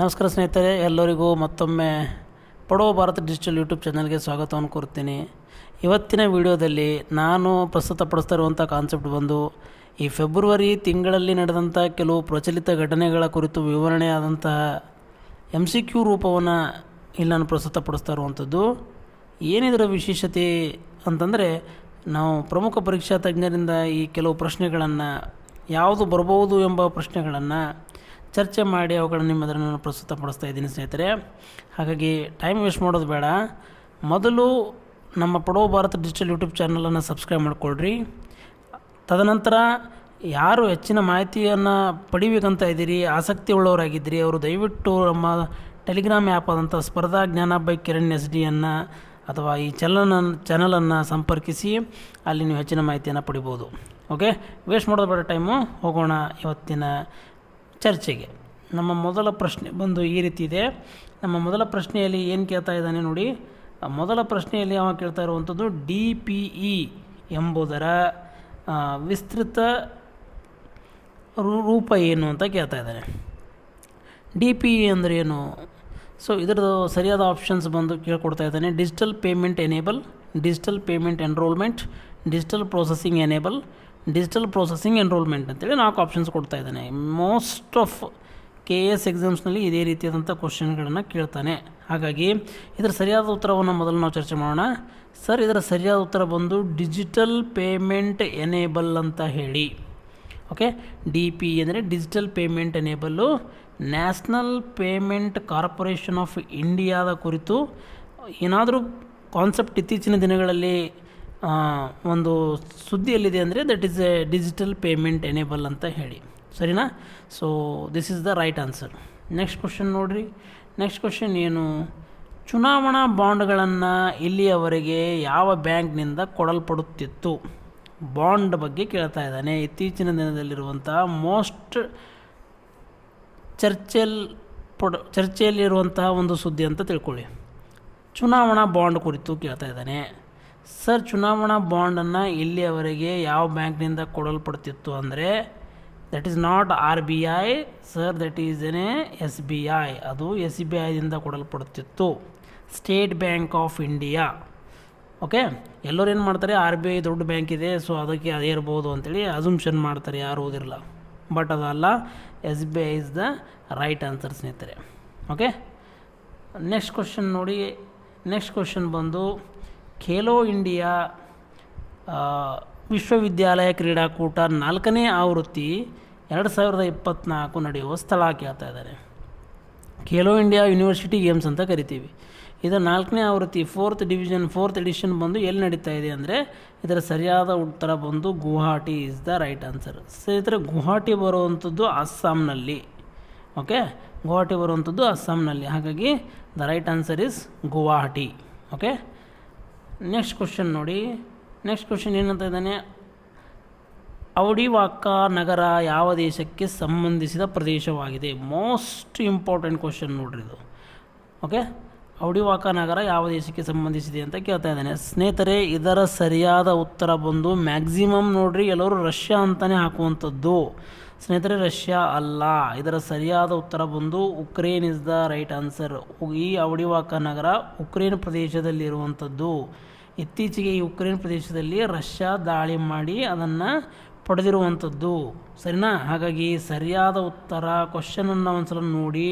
ನಮಸ್ಕಾರ ಸ್ನೇಹಿತರೆ, ಎಲ್ಲರಿಗೂ ಮತ್ತೊಮ್ಮೆ ಪಡೋ ಭಾರತ ಡಿಜಿಟಲ್ ಯೂಟ್ಯೂಬ್ ಚಾನಲ್ಗೆ ಸ್ವಾಗತವನ್ನು ಕೋರ್ತೀನಿ ಇವತ್ತಿನ ವಿಡಿಯೋದಲ್ಲಿ ನಾನು ಪ್ರಸ್ತುತಪಡಿಸ್ತಾ ಇರುವಂಥ ಕಾನ್ಸೆಪ್ಟ್ ಬಂದು, ಈ ಫೆಬ್ರವರಿ ತಿಂಗಳಲ್ಲಿ ನಡೆದಂಥ ಕೆಲವು ಪ್ರಚಲಿತ ಘಟನೆಗಳ ಕುರಿತು ವಿವರಣೆಯಾದಂತಹ ಎಂ ಸಿ ಕ್ಯೂ ರೂಪವನ್ನು ಇಲ್ಲಿ ನಾನು ಪ್ರಸ್ತುತಪಡಿಸ್ತಾ ಇರುವಂಥದ್ದು. ಏನಿದರ ವಿಶೇಷತೆ ಅಂತಂದರೆ, ನಾವು ಪ್ರಮುಖ ಪರೀಕ್ಷಾ ತಜ್ಞರಿಂದ ಈ ಕೆಲವು ಪ್ರಶ್ನೆಗಳನ್ನು, ಯಾವುದು ಬರಬಹುದು ಎಂಬ ಪ್ರಶ್ನೆಗಳನ್ನು ಚರ್ಚೆ ಮಾಡಿ ಅವುಗಳನ್ನು ನಿಮ್ಮ ನಾನು ಪ್ರಸ್ತುತಪಡಿಸ್ತಾ ಇದ್ದೀನಿ ಸ್ನೇಹಿತರೆ. ಹಾಗಾಗಿ ಟೈಮ್ ವೇಸ್ಟ್ ಮಾಡೋದು ಬೇಡ. ಮೊದಲು ನಮ್ಮ ಪಡೋ ಭಾರತ ಡಿಜಿಟಲ್ ಯೂಟ್ಯೂಬ್ ಚಾನಲನ್ನು ಸಬ್ಸ್ಕ್ರೈಬ್ ಮಾಡಿಕೊಳ್ಳ್ರಿ ತದನಂತರ ಯಾರು ಹೆಚ್ಚಿನ ಮಾಹಿತಿಯನ್ನು ಪಡಿಬೇಕಂತ ಇದ್ದೀರಿ ಆಸಕ್ತಿ ಉಳ್ಳವರಾಗಿದ್ದೀರಿ ಅವರು ದಯವಿಟ್ಟು ನಮ್ಮ ಟೆಲಿಗ್ರಾಮ್ ಆ್ಯಪ್ ಆದಂಥ ಸ್ಪರ್ಧಾ ಜ್ಞಾನ ಬೈ ಕಿರಣ್ ಎಸ್ ಡಿಯನ್ನು ಅಥವಾ ಈ ಚಲನನ್ನು ಚಾನಲನ್ನು ಸಂಪರ್ಕಿಸಿ, ಅಲ್ಲಿ ನೀವು ಹೆಚ್ಚಿನ ಮಾಹಿತಿಯನ್ನು ಪಡಿಬೋದು. ಓಕೆ ವೇಸ್ಟ್ ಮಾಡೋದು ಬೇಡ ಟೈಮು ಹೋಗೋಣ ಇವತ್ತಿನ ಚರ್ಚೆಗೆ. ನಮ್ಮ ಮೊದಲ ಪ್ರಶ್ನೆ ಬಂದು ಈ ರೀತಿ ಇದೆ. ನಮ್ಮ ಮೊದಲ ಪ್ರಶ್ನೆಯಲ್ಲಿ ಏನು ಕೇಳ್ತಾ ಇದ್ದಾನೆ ನೋಡಿ. ಮೊದಲ ಪ್ರಶ್ನೆಯಲ್ಲಿ ಅವ ಕೇಳ್ತಾ ಇರುವಂಥದ್ದು ಡಿ ಪಿ ಇ ಎಂಬುದರ ವಿಸ್ತೃತ ರೂಪ ಏನು ಅಂತ ಕೇಳ್ತಾ ಇದ್ದಾನೆ. ಡಿ ಪಿ ಇ ಅಂದರೆ ಏನು? ಸೊ ಇದರದ್ದು ಸರಿಯಾದ ಆಪ್ಷನ್ಸ್ ಬಂದು ಕೇಳ್ಕೊಡ್ತಾ ಇದ್ದಾನೆ. Digital payment enable digital payment enrolment digital processing enable digital processing enrolment ಅಂತೇಳಿ ನಾಲ್ಕು ಆಪ್ಷನ್ಸ್ ಕೊಡ್ತಾ ಇದ್ದಾನೆ. Most of K A S ಎಕ್ಸಾಮ್ಸ್ನಲ್ಲಿ ಇದೇ ರೀತಿಯಾದಂಥ ಕ್ವಶನ್ಗಳನ್ನು ಕೇಳ್ತಾನೆ. ಹಾಗಾಗಿ ಇದರ ಸರಿಯಾದ ಉತ್ತರವನ್ನು ಮೊದಲು ನಾವು ಚರ್ಚೆ ಮಾಡೋಣ. ಸರ್ ಇದರ ಸರಿಯಾದ ಉತ್ತರ ಬಂದು ಡಿಜಿಟಲ್ ಪೇಮೆಂಟ್ ಎನೇಬಲ್ ಅಂತ ಹೇಳಿ. ಓಕೆ ಡಿ ಪಿ ಅಂದರೆ digital payment enable national payment corporation of ಇಂಡಿಯಾದ ಕುರಿತು ಏನಾದರೂ ಕಾನ್ಸೆಪ್ಟ್ ಇತ್ತೀಚಿನ ದಿನಗಳಲ್ಲಿ ಒಂದು ಸುದ್ದಿಯಲ್ಲಿದೆ ಅಂದರೆ that is a digital payment enable ಅಂತ ಹೇಳಿ. ಸರಿನಾ? So this is the right answer next question ನೋಡಿರಿ. ನೆಕ್ಸ್ಟ್ ಕ್ವಶನ್ ಏನು? ಚುನಾವಣಾ ಬಾಂಡ್ಗಳನ್ನು ಇಲ್ಲಿಯವರೆಗೆ ಯಾವ ಬ್ಯಾಂಕ್ನಿಂದ ಕೊಡಲ್ಪಡುತ್ತಿತ್ತು? ಬಾಂಡ್ ಬಗ್ಗೆ ಕೇಳ್ತಾ ಇದ್ದಾನೆ. ಇತ್ತೀಚಿನ ದಿನದಲ್ಲಿರುವಂಥ ಮೋಸ್ಟ್ ಚರ್ಚೆಲ್ ಪಡ, ಚರ್ಚೆಯಲ್ಲಿರುವಂತಹ ಒಂದು ಸುದ್ದಿ ಅಂತ ತಿಳ್ಕೊಳ್ಳಿ. ಚುನಾವಣಾ ಬಾಂಡ್ ಕುರಿತು ಕೇಳ್ತಾ ಇದ್ದಾನೆ. ಸರ್, ಚುನಾವಣಾ ಬಾಂಡನ್ನು ಇಲ್ಲಿಯವರೆಗೆ ಯಾವ ಬ್ಯಾಂಕ್ನಿಂದ ಕೊಡಲ್ಪಡ್ತಿತ್ತು ಅಂದರೆ that is not R B I sir that is S B I I ಅದು ಎಸ್ ಬಿ ಐದಿಂದ ಕೊಡಲ್ಪಡುತ್ತಿತ್ತು State Bank of India okay ಎಲ್ಲರೂ ಏನು ಮಾಡ್ತಾರೆ? ಆರ್ ಬಿ ಐ ದೊಡ್ಡ ಬ್ಯಾಂಕ್ ಇದೆ ಸೊ ಅದಕ್ಕೆ ಅದೇ ಇರ್ಬೋದು ಅಂತೇಳಿ ಅಸುಮ್ಷನ್ ಮಾಡ್ತಾರೆ, ಯಾರು ಓದಿರಲ್ಲ. ಬಟ್ ಅದಲ್ಲ S B I is the right answer ಸ್ನೇಹಿತರೆ. ಓಕೆ ನೆಕ್ಸ್ಟ್ ಕ್ವಶನ್ ನೋಡಿ ನೆಕ್ಸ್ಟ್ ಕ್ವಶನ್ ಬಂದು ಖೇಲೋ ಇಂಡಿಯಾ ವಿಶ್ವವಿದ್ಯಾಲಯ ಕ್ರೀಡಾಕೂಟ ನಾಲ್ಕನೇ ಆವೃತ್ತಿ ಎರಡು ಸಾವಿರದ ಇಪ್ಪತ್ತ್ನಾಲ್ಕು ನಡೆಯುವ ಸ್ಥಳ ಕೇಳ್ತಾ ಇದ್ದಾರೆ. ಖೇಲೋ ಇಂಡಿಯಾ ಯೂನಿವರ್ಸಿಟಿ ಗೇಮ್ಸ್ ಅಂತ ಕರಿತೀವಿ. ಇದರ ನಾಲ್ಕನೇ ಆವೃತ್ತಿ ಫೋರ್ತ್ ಡಿವಿಷನ್, ಫೋರ್ತ್ ಎಡಿಷನ್ ಬಂದು ಎಲ್ಲಿ ನಡೀತಾ ಇದೆ ಅಂದರೆ ಇದರ ಸರಿಯಾದ ಉತ್ತರ ಬಂದು Guwahati is the right answer ಸ್ನೇಹಿತರೆ ಗುವಾಹಟಿ ಬರುವಂಥದ್ದು ಅಸ್ಸಾಂನಲ್ಲಿ. ಓಕೆ ಗುವಾಹಟಿ ಬರುವಂಥದ್ದು ಅಸ್ಸಾಂನಲ್ಲಿ. ಹಾಗಾಗಿ the right answer is Guwahati. Okay next question ನೋಡಿ. ನೆಕ್ಸ್ಟ್ ಕ್ವಶನ್ ಏನಂತ ಇದ್ದಾನೆ? ಔಡಿವಾಕ ನಗರ ಯಾವ ದೇಶಕ್ಕೆ ಸಂಬಂಧಿಸಿದ ಪ್ರದೇಶವಾಗಿದೆ? ಮೋಸ್ಟ್ ಇಂಪಾರ್ಟೆಂಟ್ ಕ್ವಶನ್ ನೋಡ್ರಿ ಇದು. ಓಕೆ ಔಡಿವಾಕ ನಗರ ಯಾವ ದೇಶಕ್ಕೆ ಸಂಬಂಧಿಸಿದೆ ಅಂತ ಕೇಳ್ತಾ ಇದ್ದಾನೆ. ಸ್ನೇಹಿತರೆ, ಇದರ ಸರಿಯಾದ ಉತ್ತರ ಬಂದು ಮ್ಯಾಕ್ಸಿಮಮ್ ನೋಡ್ರಿ, ಎಲ್ಲರೂ ರಷ್ಯಾ ಅಂತಲೇ ಹಾಕುವಂಥದ್ದು. ಸ್ನೇಹಿತರೆ, ರಷ್ಯಾ ಅಲ್ಲ. ಇದರ ಸರಿಯಾದ ಉತ್ತರ ಬಂದು Ukraine is the right answer ಈ ಅವಡಿವಾಕ ನಗರ ಉಕ್ರೇನ್ ಪ್ರದೇಶದಲ್ಲಿರುವಂಥದ್ದು. ಇತ್ತೀಚೆಗೆ ಈ ಉಕ್ರೇನ್ ಪ್ರದೇಶದಲ್ಲಿ ರಷ್ಯಾ ದಾಳಿ ಮಾಡಿ ಅದನ್ನು ಪಡೆದಿರುವಂಥದ್ದು. ಸರಿನಾ? ಹಾಗಾಗಿ ಸರಿಯಾದ ಉತ್ತರ ಕ್ವಶನನ್ನು ಒಂದ್ಸಲ ನೋಡಿ.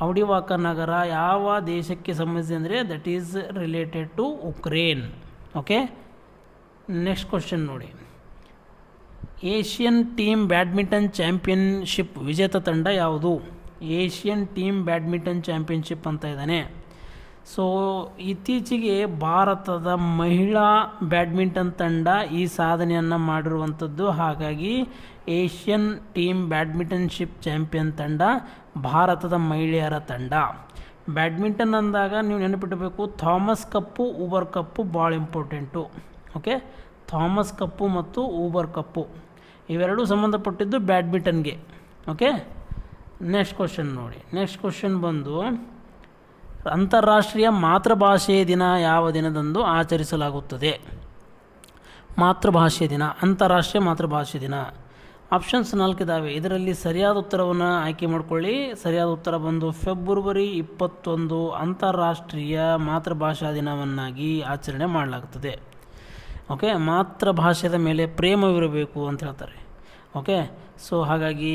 ಅವಡಿವಾಕ ನಗರ ಯಾವ ದೇಶಕ್ಕೆ ಸಂಬಂಧಿಸಿದೆ ಅಂದರೆ that is related to Ukraine okay next question ನೋಡಿ. ಏಷ್ಯನ್ ಟೀಮ್ ಬ್ಯಾಡ್ಮಿಂಟನ್ ಚಾಂಪಿಯನ್ಶಿಪ್ ವಿಜೇತ ತಂಡ ಯಾವುದು? ಏಷ್ಯನ್ ಟೀಮ್ ಬ್ಯಾಡ್ಮಿಂಟನ್ ಚಾಂಪಿಯನ್ಶಿಪ್ ಅಂತ ಇದ್ದಾನೆ ಸೊ ಇತ್ತೀಚೆಗೆ ಭಾರತದ ಮಹಿಳಾ ಬ್ಯಾಡ್ಮಿಂಟನ್ ತಂಡ ಈ ಸಾಧನೆಯನ್ನು ಮಾಡಿರುವಂಥದ್ದು. ಹಾಗಾಗಿ ಏಷ್ಯನ್ ಟೀಮ್ ಬ್ಯಾಡ್ಮಿಂಟನ್ಶಿಪ್ ಚಾಂಪಿಯನ್ ತಂಡ ಭಾರತದ ಮಹಿಳೆಯರ ತಂಡ. ಬ್ಯಾಡ್ಮಿಂಟನ್ ಅಂದಾಗ ನೀವು ನೆನಪಿಟ್ಟಬೇಕು ಥಾಮಸ್ ಕಪ್ಪು ಊಬರ್ ಕಪ್ಪು ಭಾಳ ಇಂಪಾರ್ಟೆಂಟು. ಓಕೆ? ಥಾಮಸ್ ಕಪ್ಪು ಮತ್ತು ಊಬರ್ ಕಪ್ಪು. ಇವೆರಡೂ ಸಂಬಂಧಪಟ್ಟಿದ್ದು ಬ್ಯಾಡ್ಮಿಂಟನ್ಗೆ. ಓಕೆ? ನೆಕ್ಸ್ಟ್ ಕ್ವಶನ್ ನೋಡಿ. ನೆಕ್ಸ್ಟ್ ಕ್ವಶನ್ ಬಂದು, ಅಂತಾರಾಷ್ಟ್ರೀಯ ಮಾತೃಭಾಷೆಯ ದಿನ ಯಾವ ದಿನದಂದು ಆಚರಿಸಲಾಗುತ್ತದೆ? ಮಾತೃಭಾಷೆ ದಿನ, ಅಂತಾರಾಷ್ಟ್ರೀಯ ಮಾತೃಭಾಷೆ ದಿನ. ಆಪ್ಷನ್ಸ್ ನಾಲ್ಕಿದ್ದಾವೆ ಇದರಲ್ಲಿ ಸರಿಯಾದ ಉತ್ತರವನ್ನು ಆಯ್ಕೆ ಮಾಡಿಕೊಳ್ಳಿ. ಸರಿಯಾದ ಉತ್ತರ ಬಂದು ಫೆಬ್ರವರಿ ಇಪ್ಪತ್ತೊಂದು ಅಂತಾರಾಷ್ಟ್ರೀಯ ಮಾತೃಭಾಷಾ ದಿನವನ್ನಾಗಿ ಆಚರಣೆ ಮಾಡಲಾಗುತ್ತದೆ. ಓಕೆ ಮಾತೃಭಾಷೆಯ ಮೇಲೆ ಪ್ರೇಮವಿರಬೇಕು ಅಂತ ಹೇಳ್ತಾರೆ. ಓಕೆ, ಸೊ ಹಾಗಾಗಿ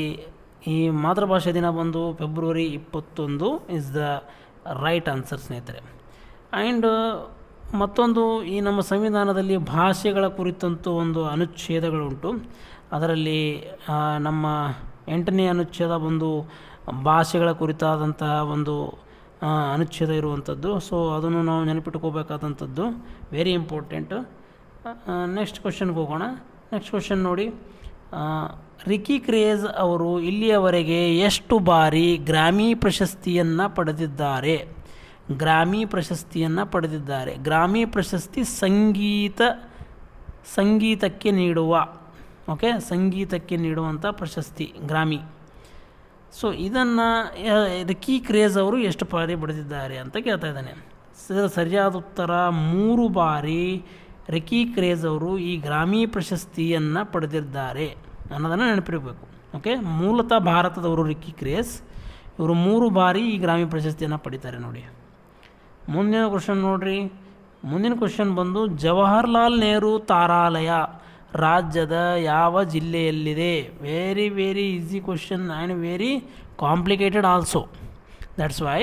ಈ ಮಾತೃಭಾಷೆ ದಿನ ಬಂದು ಫೆಬ್ರವರಿ ಇಪ್ಪತ್ತೊಂದು ಇಸ್ ದ ರೈಟ್ ಆನ್ಸರ್ ಸ್ನೇಹಿತರೆ. ಆ್ಯಂಡ್ ಮತ್ತೊಂದು ಈ ನಮ್ಮ ಸಂವಿಧಾನದಲ್ಲಿ ಭಾಷೆಗಳ ಕುರಿತಂತೂ ಒಂದು ಅನುಚ್ಛೇದಗಳುಂಟು. ಅದರಲ್ಲಿ ನಮ್ಮ ಎಂಟನೇ ಅನುಚ್ಛೇದ ಬಂದು ಭಾಷೆಗಳ ಕುರಿತಾದಂತಹ ಒಂದು ಅನುಚ್ಛೇದ ಇರುವಂಥದ್ದು ಸೊ ಅದನ್ನು ನಾವು ನೆನಪಿಟ್ಕೋಬೇಕಾದಂಥದ್ದು ವೆರಿ ಇಂಪಾರ್ಟೆಂಟ್ ನೆಕ್ಸ್ಟ್ ಕ್ವಶನ್ಗೆ ಹೋಗೋಣ. ನೆಕ್ಸ್ಟ್ ಕ್ವಶನ್ ನೋಡಿ. ರಿಕಿ ಕ್ರೇಜ್ ಅವರು ಇಲ್ಲಿಯವರೆಗೆ ಎಷ್ಟು ಬಾರಿ ಗ್ರಾಮಿ ಪ್ರಶಸ್ತಿಯನ್ನು ಪಡೆದಿದ್ದಾರೆ? ಗ್ರಾಮಿ ಪ್ರಶಸ್ತಿಯನ್ನು ಪಡೆದಿದ್ದಾರೆ. ಗ್ರಾಮಿ ಪ್ರಶಸ್ತಿ ಸಂಗೀತ, ಸಂಗೀತಕ್ಕೆ ನೀಡುವ ಓಕೆ ಸಂಗೀತಕ್ಕೆ ನೀಡುವಂಥ ಪ್ರಶಸ್ತಿ ಗ್ರಾಮಿ ಸೊ ಇದನ್ನು ರಿಕಿ ಕ್ರೇಜ್ ಅವರು ಎಷ್ಟು ಬಾರಿ ಪಡೆದಿದ್ದಾರೆ ಅಂತ ಕೇಳ್ತಾ ಇದ್ದಾನೆ. ಸರಿಯಾದ ಉತ್ತರ, ಮೂರು ಬಾರಿ ರಿಕಿ ಕ್ರೇಜ್ ಅವರು ಈ ಗ್ರಾಮಿ ಪ್ರಶಸ್ತಿಯನ್ನು ಪಡೆದಿದ್ದಾರೆ ಅನ್ನೋದನ್ನು ನೆನಪಿರಬೇಕು ಓಕೆ ಮೂಲತಃ ಭಾರತದವರು ರಿಕ್ಕಿ ಕ್ರೇಸ್ ಇವರು ಮೂರು ಬಾರಿ ಈ ಗ್ರಾಮಿ ಪ್ರಶಸ್ತಿಯನ್ನು ಪಡಿತಾರೆ ನೋಡಿ. ಮುಂದಿನ ಕ್ವಶನ್ ನೋಡಿರಿ. ಮುಂದಿನ ಕ್ವಶನ್ ಬಂದು, ಜವಾಹರ್ಲಾಲ್ ನೆಹರು ತಾರಾಲಯ ರಾಜ್ಯದ ಯಾವ ಜಿಲ್ಲೆಯಲ್ಲಿದೆ? Very very easy question and very complicated also that's why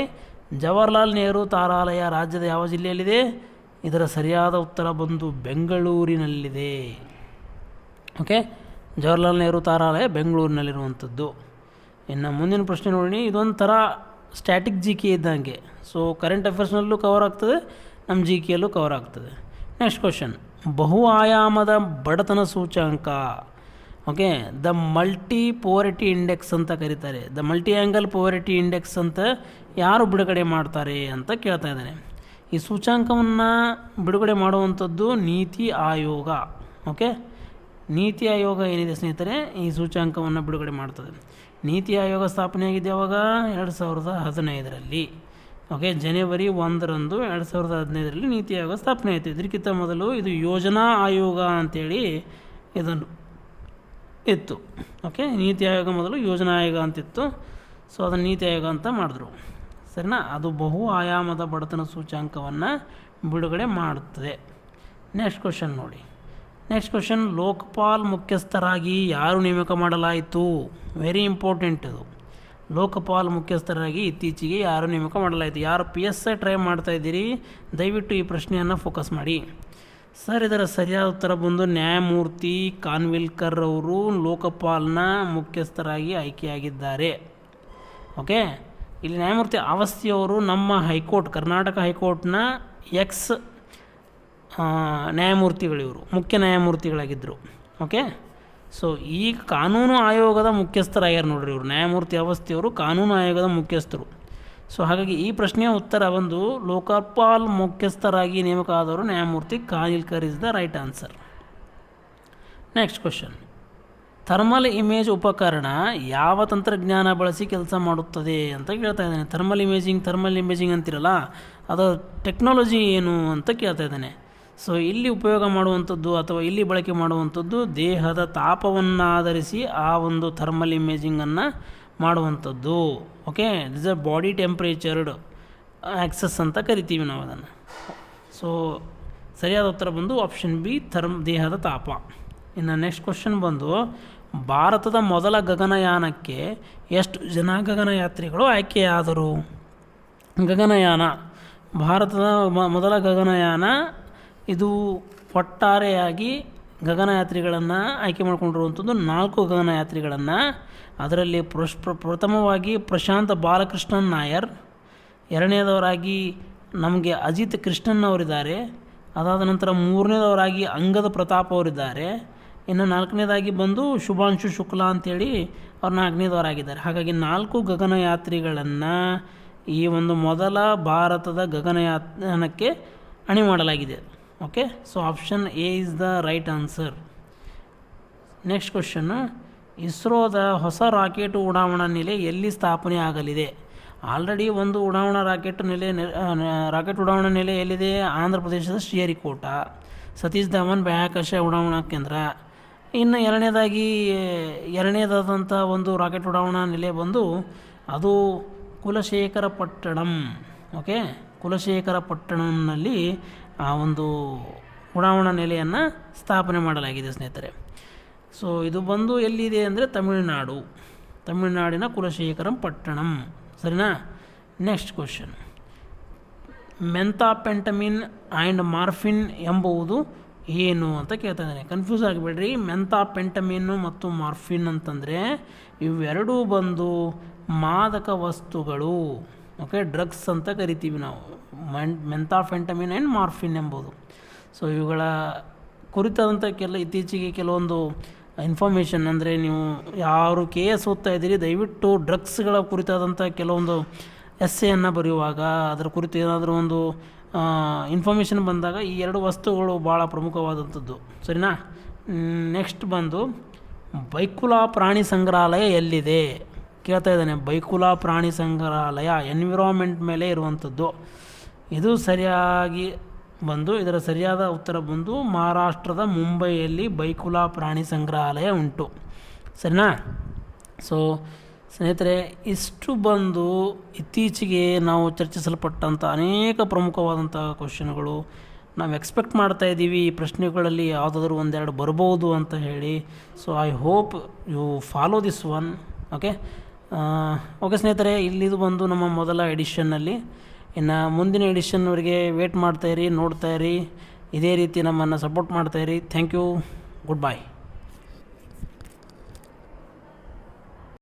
Jawaharlal Nehru ತಾರಾಲಯ ರಾಜ್ಯದ ಯಾವ ಜಿಲ್ಲೆಯಲ್ಲಿದೆ? ಇದರ ಸರಿಯಾದ ಉತ್ತರ ಬಂದು ಬೆಂಗಳೂರಿನಲ್ಲಿದೆ. ಓಕೆ? ಜವಾಹರ್ಲಾಲ್ ನೆಹರು ತಾರಾಲಯ ಬೆಂಗಳೂರಿನಲ್ಲಿರುವಂಥದ್ದು. ಇನ್ನು ಮುಂದಿನ ಪ್ರಶ್ನೆ ನೋಡಿ ಇದೊಂಥರ ಸ್ಟ್ಯಾಟಿಕ್ ಜಿ ಕೆ ಇದ್ದಂಗೆ. ಸೊ ಕರೆಂಟ್ ಅಫೇರ್ಸ್ನಲ್ಲೂ ಕವರ್ ಆಗ್ತದೆ, ನಮ್ಮ ಜಿ ಕೆಯಲ್ಲೂ ಕವರ್ ಆಗ್ತದೆ. ನೆಕ್ಸ್ಟ್ ಕ್ವಶನ್ ಬಹು ಆಯಾಮದ ಬಡತನ ಸೂಚ್ಯಂಕ. Okay? The multi poverty index ಅಂತ ಕರೀತಾರೆ. The multi angle poverty index ಅಂತ ಯಾರು ಬಿಡುಗಡೆ ಮಾಡ್ತಾರೆ ಅಂತ ಕೇಳ್ತಾ ಇದ್ದಾನೆ. ಈ ಸೂಚ್ಯಾಂಕವನ್ನು ಬಿಡುಗಡೆ ಮಾಡುವಂಥದ್ದು ನೀತಿ ಆಯೋಗ ಓಕೆ ನೀತಿ ಆಯೋಗ ಏನಿದೆ ಸ್ನೇಹಿತರೆ, ಈ ಸೂಚ್ಯಾಂಕವನ್ನು ಬಿಡುಗಡೆ ಮಾಡ್ತದೆ. ನೀತಿ ಆಯೋಗ ಸ್ಥಾಪನೆಯಾಗಿದೆ ಯಾವಾಗ? ಎರಡು ಸಾವಿರದ ಹದಿನೈದರಲ್ಲಿ ಓಕೆ ಜನವರಿ ಒಂದರಂದು ಎರಡು ಸಾವಿರದ ಹದಿನೈದರಲ್ಲಿ ನೀತಿ ಆಯೋಗ ಸ್ಥಾಪನೆ ಆಯಿತು. ಇದಕ್ಕಿಂತ ಮೊದಲು ಇದು ಯೋಜನಾ ಆಯೋಗ ಅಂತೇಳಿ ಇದನ್ನು ಇತ್ತು ಓಕೆ ನೀತಿ ಆಯೋಗ ಮೊದಲು ಯೋಜನಾ ಆಯೋಗ ಅಂತಿತ್ತು. ಸೊ ಅದನ್ನು ನೀತಿ ಆಯೋಗ ಅಂತ ಮಾಡಿದ್ರು. ಸರಿನಾ ಅದು ಬಹು ಆಯಾಮದ ಬಡತನ ಸೂಚ್ಯಾಂಕವನ್ನು ಬಿಡುಗಡೆ ಮಾಡುತ್ತದೆ. Next question next. ನೆಕ್ಸ್ಟ್ ಕ್ವಶನ್ ಲೋಕಪಾಲ್ ಮುಖ್ಯಸ್ಥರಾಗಿ ಯಾರು ನೇಮಕ ಮಾಡಲಾಯಿತು? ವೆರಿ ಇಂಪಾರ್ಟೆಂಟ್ ಇದು. ಲೋಕಪಾಲ್ ಮುಖ್ಯಸ್ಥರಾಗಿ ಇತ್ತೀಚೆಗೆ ಯಾರು ನೇಮಕ ಮಾಡಲಾಯಿತು? ಯಾರು ಪಿ ಎಸ್ ಐ ಟ್ರೈ ಮಾಡ್ತಾ ಇದ್ದೀರಿ? ದಯವಿಟ್ಟು ಈ ಪ್ರಶ್ನೆಯನ್ನು ಫೋಕಸ್ ಮಾಡಿ. ಸರ್ ಇದರ ಸರಿಯಾದ ಉತ್ತರ ಬಂದು ನ್ಯಾಯಮೂರ್ತಿ ಕಾನ್ವಿಲ್ಕರ್ ಅವರು ಲೋಕಪಾಲ್ನ ಮುಖ್ಯಸ್ಥರಾಗಿ ಆಯ್ಕೆಯಾಗಿದ್ದಾರೆ. ಓಕೆ ಇಲ್ಲಿ ನ್ಯಾಯಮೂರ್ತಿ ಅವಸ್ಥಿಯವರು ನಮ್ಮ ಹೈಕೋರ್ಟ್, ಕರ್ನಾಟಕ ಹೈಕೋರ್ಟ್ನ ಎಕ್ಸ್ ನ್ಯಾಯಮೂರ್ತಿಗಳಿವರು, ಮುಖ್ಯ ನ್ಯಾಯಮೂರ್ತಿಗಳಾಗಿದ್ದರು ಓಕೆ ಸೊ ಈ ಕಾನೂನು ಆಯೋಗದ ಮುಖ್ಯಸ್ಥರಾಗ್ಯಾರ ನೋಡ್ರಿ ಇವರು. ನ್ಯಾಯಮೂರ್ತಿ ಅವಸ್ಥಿಯವರು ಕಾನೂನು ಆಯೋಗದ ಮುಖ್ಯಸ್ಥರು. ಸೊ ಹಾಗಾಗಿ ಈ ಪ್ರಶ್ನೆಯ ಉತ್ತರ ಬಂದು ಲೋಕಪಾಲ್ ಮುಖ್ಯಸ್ಥರಾಗಿ ನೇಮಕ ಆದವರು ನ್ಯಾಯಮೂರ್ತಿ Kanilkar is the right answer. Next question thermal image ಉಪಕರಣ ಯಾವ ತಂತ್ರಜ್ಞಾನ ಬಳಸಿ ಕೆಲಸ ಮಾಡುತ್ತದೆ ಅಂತ ಕೇಳ್ತಾ ಇದ್ದಾನೆ. ಥರ್ಮಲ್ ಇಮೇಜಿಂಗ್ ಥರ್ಮಲ್ ಇಮೇಜಿಂಗ್ ಅಂತಿರಲ್ಲ, ಅದು ಟೆಕ್ನಾಲಜಿ ಏನು ಅಂತ ಕೇಳ್ತಾ ಇದ್ದಾನೆ. ಸೊ ಇಲ್ಲಿ ಉಪಯೋಗ ಮಾಡುವಂಥದ್ದು ಅಥವಾ ಇಲ್ಲಿ ಬಳಕೆ ಮಾಡುವಂಥದ್ದು ದೇಹದ ತಾಪವನ್ನು ಆಧರಿಸಿ ಆ ಒಂದು ಥರ್ಮಲ್ ಇಮೇಜಿಂಗನ್ನು ಮಾಡುವಂಥದ್ದು. Okay this uh body temperature access ಅಂತ ಕರಿತೀವಿ ನಾವು ಅದನ್ನು. ಸೊ ಸರಿಯಾದ ಉತ್ತರ ಬಂದು ಆಪ್ಷನ್ ಬಿ ಥರ್ಮ್, ದೇಹದ ತಾಪ. ಇನ್ನು ನೆಕ್ಸ್ಟ್ ಕ್ವಶನ್ ಬಂದು ಭಾರತದ ಮೊದಲ ಗಗನಯಾನಕ್ಕೆ ಎಷ್ಟು ಜನ ಗಗನಯಾತ್ರಿಗಳು ಆಯ್ಕೆಯಾದರು? ಗಗನಯಾನ. ಭಾರತದ ಮೊದಲ ಗಗನಯಾನ ಇದು ಒಟ್ಟಾರೆಯಾಗಿ ಗಗನಯಾತ್ರಿಗಳನ್ನು ಆಯ್ಕೆ ಮಾಡಿಕೊಂಡಿರುವಂಥದ್ದು ನಾಲ್ಕು ಗಗನಯಾತ್ರಿಗಳನ್ನು. ಅದರಲ್ಲಿ ಪ್ರಶ್ ಪ್ರಥಮವಾಗಿ ಪ್ರಶಾಂತ್ ಬಾಲಕೃಷ್ಣನ್ ನಾಯರ್, ಎರಡನೇದವರಾಗಿ ನಮಗೆ ಅಜಿತ್ ಕೃಷ್ಣನ್ ಅವರಿದ್ದಾರೆ. ಅದಾದ ನಂತರ ಮೂರನೇದವರಾಗಿ ಅಂಗದ ಪ್ರತಾಪ್ ಅವರಿದ್ದಾರೆ. ಇನ್ನು ನಾಲ್ಕನೇದಾಗಿ ಬಂದು ಶುಭಾಂಶು ಶುಕ್ಲಾ ಅಂತೇಳಿ ಅವ್ರು ನಾಲ್ಕನೇದವರಾಗಿದ್ದಾರೆ ಹಾಗಾಗಿ ನಾಲ್ಕು ಗಗನಯಾತ್ರಿಗಳನ್ನು ಈ ಒಂದು ಮೊದಲ ಭಾರತದ ಗಗನಯಾನಕ್ಕೆ ಅಣಿ ಮಾಡಲಾಗಿದೆ okay so option A is the right answer next question ಇಸ್ರೋದ ಹೊಸ ರಾಕೆಟ್ ಉಡಾವಣಾ ನೆಲೆ ಎಲ್ಲಿ ಸ್ಥಾಪನೆ ಆಗಲಿದೆ? ಆಲ್ರೆಡಿ ಒಂದು ಉಡಾವಣಾ ರಾಕೆಟ್ ನೆಲೆ, ರಾಕೆಟ್ ಉಡಾವಣಾ ನೆಲೆ ಎಲ್ಲಿದೆ? ಆಂಧ್ರ ಪ್ರದೇಶದ ಶ್ರೀಹರಿಕೋಟ. ಸತೀಶ್ ಧವನ್ ಬಾಹ್ಯಾಕಾಶ ಉಡಾವಣಾ ಕೇಂದ್ರ. ಇನ್ನು ಎರಡನೇದಾಗಿ ಎರಡನೇದಾದಂಥ ಒಂದು ರಾಕೆಟ್ ಉಡಾವಣಾ ನೆಲೆ ಬಂದು ಅದು ಕುಲಶೇಖರ ಪಟ್ಟಣಂ ಓಕೆ? ಕುಲಶೇಖರ ಪಟ್ಟಣಂನಲ್ಲಿ ಆ ಒಂದು ಉಡಾವಣಾ ನೆಲೆಯನ್ನು ಸ್ಥಾಪನೆ ಮಾಡಲಾಗಿದೆ ಸ್ನೇಹಿತರೆ. ಸೊ ಇದು ಬಂದು ಎಲ್ಲಿದೆ ಅಂದರೆ ತಮಿಳುನಾಡು. ತಮಿಳುನಾಡಿನ ಕುಲಶೇಖರಂ ಪಟ್ಟಣಂ ಸರಿನಾ next question mephentermine and morphine ಎಂಬುವುದು ಏನು ಅಂತ ಕೇಳ್ತಾ ಇದ್ದಾನೆ. ಕನ್ಫ್ಯೂಸ್ ಆಗಿಬಿಡ್ರಿ. ಮೆಂತಾಪೆಂಟಮಿನ್ನು ಮತ್ತು ಮಾರ್ಫಿನ್ ಅಂತಂದರೆ ಇವೆರಡೂ ಬಂದು ಮಾದಕ ವಸ್ತುಗಳು. ಓಕೆ ಡ್ರಗ್ಸ್ ಅಂತ ಕರಿತೀವಿ ನಾವು. ಮೆನ್ ಮೆಂತಾಫೆಂಟಮಿನ್ ಆ್ಯಂಡ್ ಮಾರ್ಫಿನ್ ಎಂಬುದು. ಸೊ ಇವುಗಳ ಕುರಿತಾದಂಥ ಕೆಲ ಇತ್ತೀಚೆಗೆ ಕೆಲವೊಂದು ಇನ್ಫಾರ್ಮೇಷನ್ ಅಂದರೆ ನೀವು ಯಾರು ಕೆ ಎಸ್ ಓದ್ತಾ ಇದ್ದೀರಿ, ದಯವಿಟ್ಟು ಡ್ರಗ್ಸ್ಗಳ ಕುರಿತಾದಂಥ ಕೆಲವೊಂದು ಎಸ್ಸೆಯನ್ನು ಬರೆಯುವಾಗ, ಅದರ ಕುರಿತು ಏನಾದರೂ ಒಂದು ಇನ್ಫಾರ್ಮೇಷನ್ ಬಂದಾಗ ಈ ಎರಡು ವಸ್ತುಗಳು ಭಾಳ ಪ್ರಮುಖವಾದಂಥದ್ದು. ಸರಿನಾ? ನೆಕ್ಸ್ಟ್ ಬಂದು ಬೈಕುಲ ಪ್ರಾಣಿ ಸಂಗ್ರಹಾಲಯ ಎಲ್ಲಿದೆ? ಕೇಳ್ತಾ ಇದ್ದಾನೆ, ಬೈಕುಲಾ ಪ್ರಾಣಿ ಸಂಗ್ರಹಾಲಯ ಎನ್ವಿರಾನ್ಮೆಂಟ್ ಮೇಲೆ ಇರುವಂಥದ್ದು. ಇದು ಸರಿಯಾಗಿ ಬಂದು, ಇದರ ಸರಿಯಾದ ಉತ್ತರ ಬಂದು ಮಹಾರಾಷ್ಟ್ರದ ಮುಂಬೈಯಲ್ಲಿ ಬೈಕುಲಾ ಪ್ರಾಣಿ ಸಂಗ್ರಹಾಲಯ ಉಂಟು. ಸರಿನಾ? ಸೊ ಸ್ನೇಹಿತರೆ, ಇಷ್ಟು ಬಂದು ಇತ್ತೀಚೆಗೆ ನಾವು ಚರ್ಚಿಸಲ್ಪಟ್ಟಂಥ ಅನೇಕ ಪ್ರಮುಖವಾದಂಥ ಕ್ವಶನ್ಗಳು ನಾವು ಎಕ್ಸ್ಪೆಕ್ಟ್ ಮಾಡ್ತಾ ಇದ್ದೀವಿ. ಈ ಪ್ರಶ್ನೆಗಳಲ್ಲಿ ಯಾವುದಾದ್ರೂ ಒಂದೆರಡು ಬರ್ಬೋದು ಅಂತ ಹೇಳಿ. So I hope you follow this one okay okay ಸ್ನೇಹಿತರೆ, ಇಲ್ಲಿದು ಬಂದು ನಮ್ಮ ಮೊದಲ ಎಡಿಷನ್ನಲ್ಲಿ ಇನ್ನು ಮುಂದಿನ ಎಡಿಷನ್ವರೆಗೆ ವೇಟ್ ಮಾಡ್ತಾಯಿರಿ ನೋಡ್ತಾಯಿರಿ ಇದೇ ರೀತಿ ನಮ್ಮನ್ನು ಸಪೋರ್ಟ್ ಮಾಡ್ತಾಯಿರಿ ಥ್ಯಾಂಕ್ ಯು ಗುಡ್ ಬಾಯ್